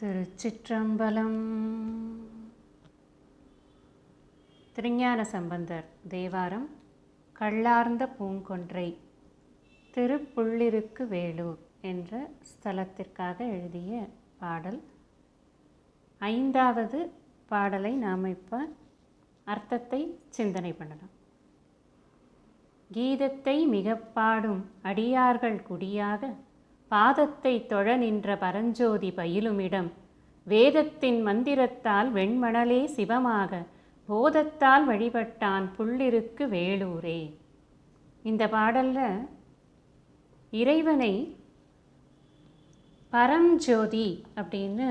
திருச்சிற்றம்பலம். திருஞான சம்பந்தர் தேவாரம் கள்ளார்ந்த பூங்கொன்றை திருப்புள்ளிருக்கு வேலூர் என்ற ஸ்தலத்திற்காக எழுதிய பாடல். ஐந்தாவது பாடலை நாம் இப்போ அர்த்தத்தை சிந்தனை பண்ணலாம். கீதத்தை மிகப்பாடும் அடியார்கள் குடியாக பாதத்தை தொழ நின்ற பரஞ்சோதி பயிலுமிடம் வேதத்தின் மந்திரத்தால் வெண்மணலே சிவமாக போதத்தால் வழிபட்டான் புள்ளிருக்கு வேலூரே. இந்த பாடலில் இறைவனை பரஞ்சோதி அப்படின்னு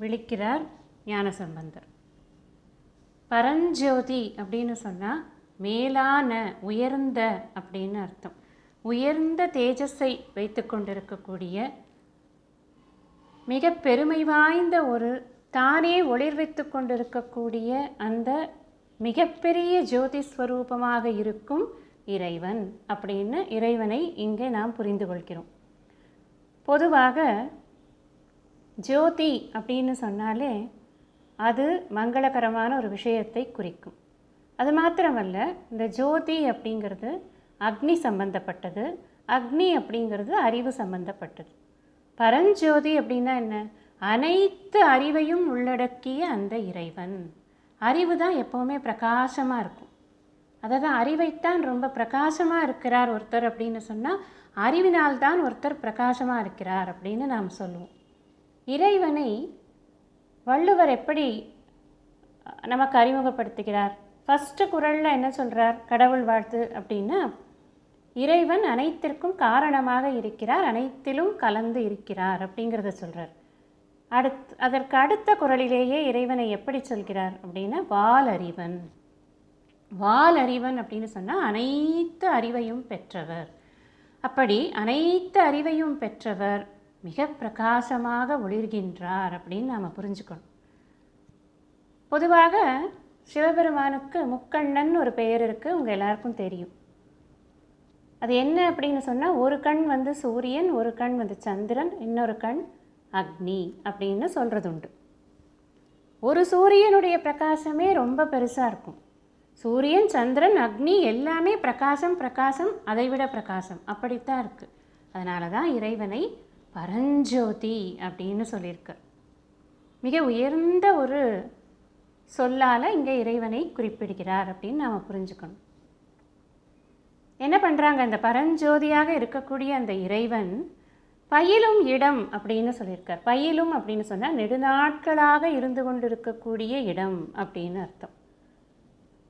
விழிக்கிறார் ஞானசம்பந்தர். பரஞ்சோதி அப்படின்னு சொன்னால் மேலான உயர்ந்த அப்படின்னு அர்த்தம். உயர்ந்த தேஜஸை வைத்து கொண்டிருக்கக்கூடிய மிக பெருமை வாய்ந்த ஒரு தானே ஒளிர் வைத்து கொண்டிருக்கக்கூடிய அந்த மிகப்பெரிய ஜோதி ஸ்வரூபமாக இருக்கும் இறைவன் அப்படின்னு இறைவனை இங்கே நாம் புரிந்து கொள்கிறோம். பொதுவாக ஜோதி அப்படின்னு சொன்னாலே அது மங்களகரமான ஒரு விஷயத்தை குறிக்கும். அது மாத்திரமல்ல இந்த ஜோதி அப்படிங்கிறது அக்னி சம்பந்தப்பட்டது. அக்னி அப்படிங்கிறது அறிவு சம்பந்தப்பட்டது. பரஞ்சோதி அப்படின்னா என்ன? அனைத்து அறிவையும் உள்ளடக்கிய அந்த இறைவன். அறிவு தான் எப்போவுமே பிரகாசமாக இருக்கும். அதாவது அறிவைத்தான் ரொம்ப பிரகாசமாக இருக்கிறார் ஒருத்தர் அப்படின்னு சொன்னால் அறிவினால்தான் ஒருத்தர் பிரகாசமாக இருக்கிறார் அப்படின்னு நாம் சொல்லுவோம். இறைவனை வள்ளுவர் எப்படி நமக்கு அறிமுகப்படுத்துகிறார்? ஃபஸ்ட்டு குரலில் என்ன சொல்கிறார் கடவுள் வாழ்த்து அப்படின்னா இறைவன் அனைத்திற்கும் காரணமாக இருக்கிறார் அனைத்திலும் கலந்து இருக்கிறார் அப்படிங்கிறத சொல்கிறார் அடுத் அதற்கு அடுத்த குரலிலேயே இறைவனை எப்படி சொல்கிறார் அப்படின்னா வால் அறிவன். வால் அறிவன் அப்படின்னு சொன்னால் அனைத்து அறிவையும் பெற்றவர். அப்படி அனைத்து அறிவையும் பெற்றவர் மிக பிரகாசமாக ஒளிர்கின்றார் அப்படின்னு நாம் புரிஞ்சுக்கணும். பொதுவாக சிவபெருமானுக்கு முக்கண்ணன் ஒரு பெயர் இருக்குது உங்கள் எல்லாருக்கும் தெரியும். அது என்ன அப்படின்னு சொன்னால் ஒரு கண் வந்து சூரியன் ஒரு கண் வந்து சந்திரன் இன்னொரு கண் அக்னி அப்படின்னு சொல்கிறது உண்டு ஒரு சூரியனுடைய பிரகாசமே ரொம்ப பெருசாக இருக்கும். சூரியன் சந்திரன் அக்னி எல்லாமே பிரகாசம் பிரகாசம் அதைவிட பிரகாசம். அப்படித்தான் இருக்குது அதனால தான் இறைவனை பரஞ்சோதி அப்படின்னு சொல்லியிருக்கார் மிக உயர்ந்த ஒரு சொல்லால் இங்கே இறைவனை குறிப்பிடுகிறார் அப்படின்னு நாம் புரிஞ்சுக்கணும். என்ன பண்ணுறாங்க அந்த பரஞ்சோதியாக இருக்கக்கூடிய அந்த இறைவன் பயிலும் இடம் அப்படின்னு சொல்லியிருக்கார். பயிலும் அப்படின்னு சொன்னால் நெடுநாட்களாக இருந்து கொண்டிருக்கக்கூடிய இடம் அப்படின்னு அர்த்தம்.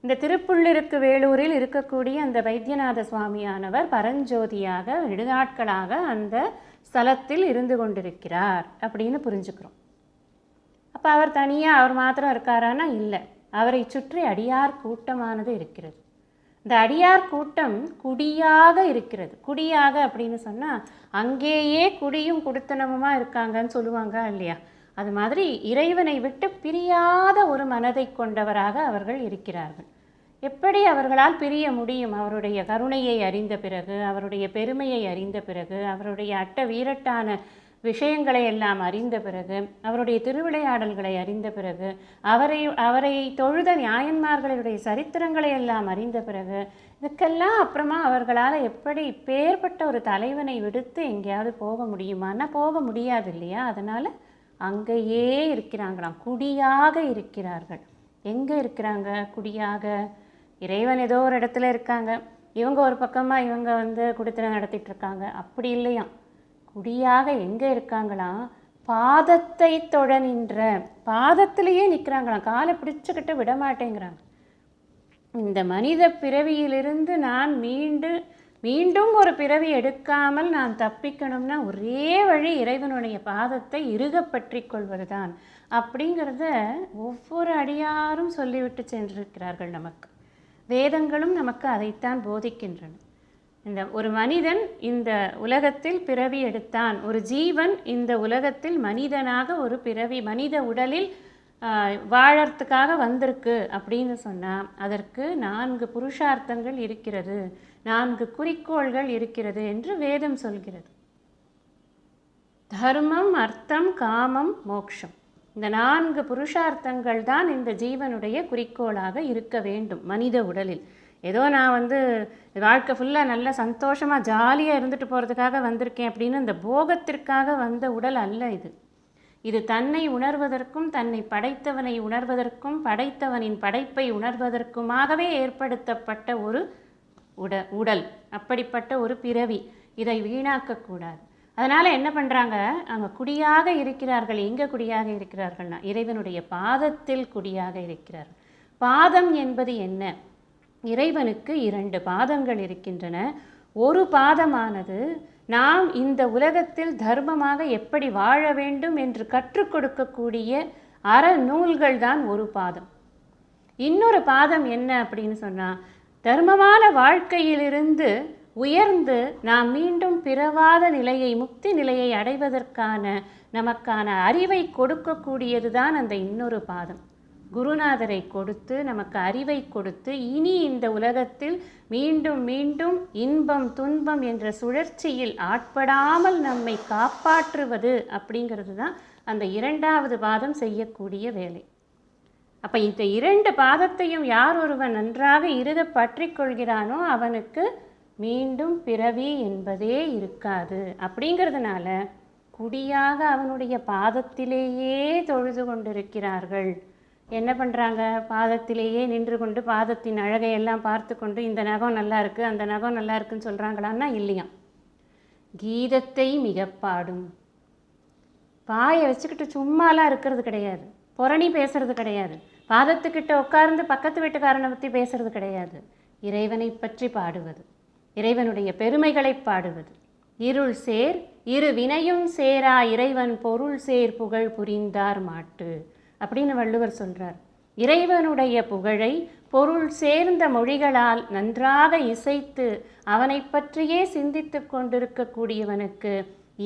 இந்த திருப்புள்ளிருக்கு வேலூரில் இருக்கக்கூடிய அந்த வைத்தியநாத சுவாமியானவர் பரஞ்சோதியாக நெடுநாட்களாக அந்த ஸ்தலத்தில் இருந்து கொண்டிருக்கிறார் அப்படின்னு புரிஞ்சுக்கிறோம். அப்போ அவர் தனியாக அவர் மாத்திரம் இருக்காரானா இல்லை. அவரை சுற்றி அடியார் கூட்டமானது இருக்கிறது. இந்த அடியார் கூட்டம் குடியாக இருக்கிறது. குடியாக அப்படின்னு சொன்னால் அங்கேயே குடியும் குடுத்தனமுமா இருக்காங்கன்னு சொல்லுவாங்க இல்லையா? அது மாதிரி இறைவனை விட்டு பிரியாத ஒரு மனதை கொண்டவராக அவர்கள் இருக்கிறார்கள். எப்படி அவர்களால் பிரிய முடியும்? அவருடைய கருணையை அறிந்த பிறகு அவருடைய பெருமையை அறிந்த பிறகு அவருடைய அட்ட வீரட்டான விஷயங்களை எல்லாம் அறிந்த பிறகு அவருடைய திருவிளையாடல்களை அறிந்த பிறகு அவரை அவரை தொழுத நியாயன்மார்களுடைய சரித்திரங்களை எல்லாம் அறிந்த பிறகு இதுக்கெல்லாம் அப்புறமா அவர்களால் எப்படி பேர்பட்ட ஒரு தலைவனை விடுத்து எங்கேயாவது போக முடியுமான்னா போக முடியாது இல்லையா? அதனால் அங்கேயே இருக்கிறாங்களாம். குடியாக இருக்கிறார்கள். எங்கே இருக்கிறாங்க? குடியாக. இறைவன் ஏதோ ஒரு இடத்துல இருக்காங்க. இவங்க ஒரு பக்கமாக இவங்க வந்து குடித்தனம் நடத்திட்டு இருக்காங்க. அப்படி இல்லையாம். குடியாக எங்கே இருக்காங்களாம்? பாதத்தை தொட நின்ற பாதத்திலேயே நிற்கிறாங்களாம் காலை பிடிச்சிக்கிட்டு விட மாட்டேங்கிறாங்க. இந்த மனித பிறவியிலிருந்து நான் மீண்டு மீண்டும் ஒரு பிறவி எடுக்காமல் நான் தப்பிக்கணும்னா ஒரே வழி இறைவனுடைய பாதத்தை இறுக பற்றி கொள்வதுதான். அப்படிங்கிறத ஒவ்வொரு அடியாரும் சொல்லிவிட்டு சென்றிருக்கிறார்கள் நமக்கு. வேதங்களும் நமக்கு அதைத்தான் போதிக்கின்றன. இந்த ஒரு மனிதன் இந்த உலகத்தில் பிறவி எடுத்தான். ஒரு ஜீவன் இந்த உலகத்தில் மனிதனாக ஒரு பிறவி மனித உடலில் வாழறதுக்காக வந்திருக்கு அப்படின்னு சொன்னால் அதற்கு நான்கு புருஷார்த்தங்கள் இருக்கிறது நான்கு குறிக்கோள்கள் இருக்கிறது என்று வேதம் சொல்கிறது. தர்மம் அர்த்தம் காமம் மோக்ஷம். இந்த நான்கு புருஷார்த்தங்கள் தான் இந்த ஜீவனுடைய குறிக்கோளாக இருக்க வேண்டும் மனித உடலில். ஏதோ நான் வந்து வாழ்க்கை ஃபுல்லாக நல்லா சந்தோஷமாக ஜாலியாக இருந்துட்டு போகிறதுக்காக வந்திருக்கேன் அப்படின்னு இந்த போகத்திற்காக வந்த உடல் அல்ல இது. இது தன்னை உணர்வதற்கும் தன்னை படைத்தவனை உணர்வதற்கும் படைத்தவனின் படைப்பை உணர்வதற்குமாகவே ஏற்படுத்தப்பட்ட ஒரு உட உடல் அப்படிப்பட்ட ஒரு பிறவி. இதை வீணாக்கக்கூடாது அதனால் என்ன பண்ணுறாங்க அவங்க குடியாக இருக்கிறார்கள். எங்கே குடியாக இருக்கிறார்கள்னா இறைவனுடைய பாதத்தில் குடியாக இருக்கிறார்கள். பாதம் என்பது என்ன? இறைவனுக்கு இரண்டு பாதங்கள் இருக்கின்றன. ஒரு பாதமானது நாம் இந்த உலகத்தில் தர்மமாக எப்படி வாழ வேண்டும் என்று கற்றுக் கொடுக்கக்கூடிய அறநூல்கள் தான் ஒரு பாதம். இன்னொரு பாதம் என்ன அப்படின்னு சொன்னால் தர்மமான வாழ்க்கையிலிருந்து உயர்ந்து நாம் மீண்டும் பிறவாத நிலையை முக்தி நிலையை அடைவதற்கான நமக்கான அறிவை கொடுக்கக்கூடியது தான் அந்த இன்னொரு பாதம். குருநாதரை கொடுத்து நமக்கு அறிவை கொடுத்து இனி இந்த உலகத்தில் மீண்டும் மீண்டும் இன்பம் துன்பம் என்ற சுழற்சியில் ஆட்படாமல் நம்மை காப்பாற்றுவது அப்படிங்கிறது தான் அந்த இரண்டாவது பாதம் செய்யக்கூடிய வேலை. அப்போ இந்த இரண்டு பாதத்தையும் யார் ஒருவன் நன்றாக இருத பற்றி கொள்கிறானோ அவனுக்கு மீண்டும் பிறவி என்பதே இருக்காது. அப்படிங்கிறதுனால குடியாக அவனுடைய பாதத்திலேயே தொழுது கொண்டிருக்கிறார்கள். என்ன பண்ணுறாங்க பாதத்திலேயே நின்று கொண்டு பாதத்தின் அழகை எல்லாம் பார்த்து கொண்டு இந்த நகம் நல்லா இருக்குது அந்த நகம் நல்லா இருக்குன்னு சொல்கிறாங்களான்னா இல்லையாம் கீதத்தை மிக பாடும். பாயை வச்சுக்கிட்டு சும்மாலாம் இருக்கிறது கிடையாது. புரணி பேசுறது கிடையாது. பாதத்துக்கிட்ட உட்கார்ந்து பக்கத்து வீட்டுக்காரனை பற்றி பேசுறது கிடையாது. இறைவனை பற்றி பாடுவது இறைவனுடைய பெருமைகளை பாடுவது. இருள் சேர் இரு வினையும் சேரா இறைவன் பொருள் சேர் புகழ் புரிந்தார் மாட்டு. அப்படின்னு வள்ளுவர் சொல்கிறார் இறைவனுடைய புகழை பொருள் சேர்ந்த மொழிகளால் நன்றாக இசைத்து அவனை பற்றியே சிந்தித்து கொண்டிருக்கக்கூடியவனுக்கு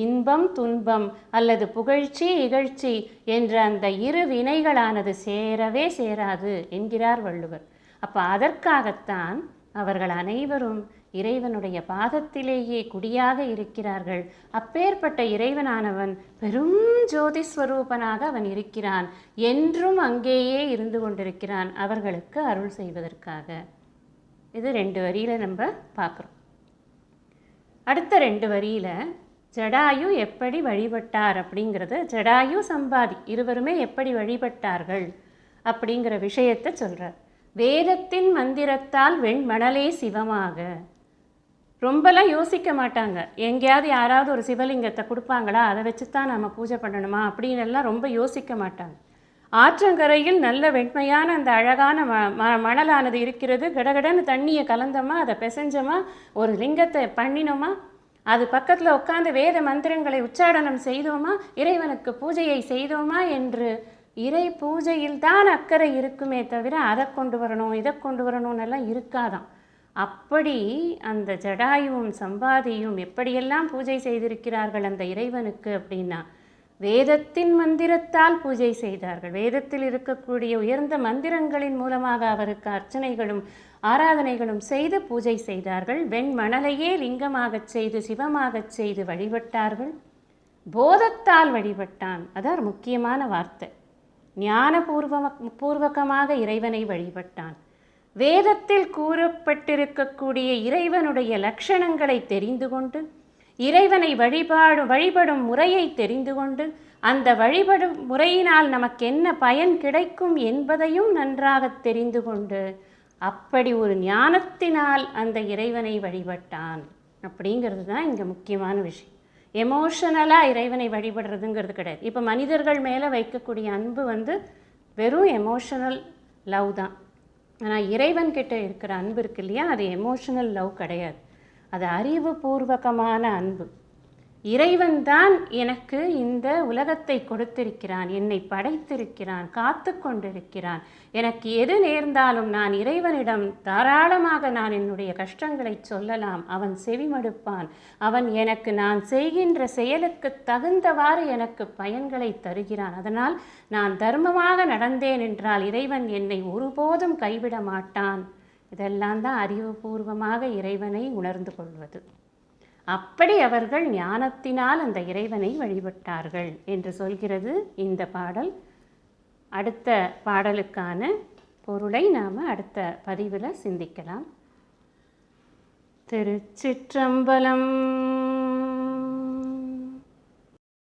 இன்பம் துன்பம் அல்லது புகழ்ச்சி இகழ்ச்சி என்ற அந்த இரு வினைகளானது சேரவே சேராது என்கிறார் வள்ளுவர். அப்போ அதற்காகத்தான் அவர்கள் அனைவரும் இறைவனுடைய பாதத்திலேயே குடியாக இருக்கிறார்கள். அப்பேற்பட்ட இறைவனானவன் பெரும் ஜோதி ஸ்வரூபனாக அவன் இருக்கிறான். என்றும் அங்கேயே இருந்து கொண்டிருக்கிறான். அவர்களுக்கு அருள் செய்வதற்காக. இது ரெண்டு வரியில் நம்ம பார்க்குறோம். அடுத்த ரெண்டு வரியில் ஜடாயு எப்படி வழிபட்டார்? அப்படிங்கிறது ஜடாயு சம்பாதி இருவருமே எப்படி வழிபட்டார்கள்? அப்படிங்கிற விஷயத்தை சொல்கிறார் வேதத்தின் மந்திரத்தால் வெண்மணலே சிவமாக. ரொம்பலாம் யோசிக்க மாட்டாங்க. எங்கேயாவது யாராவது ஒரு சிவலிங்கத்தை கொடுப்பாங்களா? அதை வச்சு தான் நம்ம பூஜை பண்ணணுமா? அப்படின்னு எல்லாம் ரொம்ப யோசிக்க மாட்டாங்க. ஆற்றங்கரையில் நல்ல வெண்மையான அந்த அழகான ம ம மணலானது இருக்கிறது. கடகடன்னு தண்ணியை கலந்தோமா? அதை பிசைஞ்சோமா? ஒரு லிங்கத்தை பண்ணினோமா? அது பக்கத்தில் உட்காந்து வேத மந்திரங்களை உச்சாடனம் செய்தோமா? இறைவனுக்கு பூஜையை செய்தோமா? என்று இறை பூஜையில் தான் அக்கறை இருக்குமே தவிர அதை கொண்டு வரணும் இதை கொண்டு வரணும்னு எல்லாம் இருக்காதாம். அப்படி அந்த ஜடாயுவும் சம்பாதியும் எப்படியெல்லாம் பூஜை செய்திருக்கிறார்கள் அந்த இறைவனுக்கு அப்படின்னா வேதத்தின் மந்திரத்தால் பூஜை செய்தார்கள். வேதத்தில் இருக்கக்கூடிய உயர்ந்த மந்திரங்களின் மூலமாக அவருக்கு அர்ச்சனைகளும் ஆராதனைகளும் செய்து பூஜை செய்தார்கள். வெண்மணலையே லிங்கமாகச் செய்து சிவமாகச் செய்து வழிபட்டார்கள். போதத்தால் வழிபட்டான். அதான் முக்கியமான வார்த்தை. ஞானபூர்வ பூர்வகமாக இறைவனை வழிபட்டான். வேதத்தில் கூறப்பட்டிருக்கக்கூடிய இறைவனுடைய லட்சணங்களை தெரிந்து கொண்டு இறைவனை வழிபாடும் வழிபடும் முறையை தெரிந்து கொண்டு அந்த வழிபடும் முறையினால் நமக்கு என்ன பயன் கிடைக்கும் என்பதையும் நன்றாக தெரிந்து கொண்டு அப்படி ஒரு ஞானத்தினால் அந்த இறைவனை வழிபட்டான். அப்படிங்கிறது தான் இங்கே முக்கியமான விஷயம். எமோஷனலாக இறைவனை வழிபடுறதுங்கிறது கிடையாது. இப்போ மனிதர்கள் மேலே வைக்கக்கூடிய அன்பு வந்து வெறும் எமோஷனல் லவ் தான். ஆனால் இறைவன் கிட்ட இருக்கிற அன்பு இருக்கு இல்லையா? அது எமோஷனல் லவ் கிடையாது. அது அறிவுபூர்வகமான அன்பு. இறைவன் தான் எனக்கு இந்த உலகத்தை கொடுத்திருக்கிறான் என்னை படைத்திருக்கிறான் காத்து கொண்டிருக்கிறான். எனக்கு எது நேர்ந்தாலும் நான் இறைவனிடம் தாராளமாக நான் என்னுடைய கஷ்டங்களை சொல்லலாம். அவன் செவிமடுப்பான். அவன் எனக்கு நான் செய்கின்ற செயலுக்கு தகுந்தவாறு எனக்கு பயன்களை தருகிறான். அதனால் நான் தர்மமாக நடந்தேன் என்றால் இறைவன் என்னை ஒருபோதும் கைவிட மாட்டான் இதெல்லாம் தான் அறிவுபூர்வமாக இறைவனை உணர்ந்து கொள்வது. அப்படி அவர்கள் ஞானத்தினால் அந்த இறைவனை வழிபட்டார்கள் என்று சொல்கிறது இந்த பாடல். அடுத்த பாடலுக்கான பொருளை நாம் அடுத்த பதிவில் சிந்திக்கலாம். திருச்சிற்றம்பலம்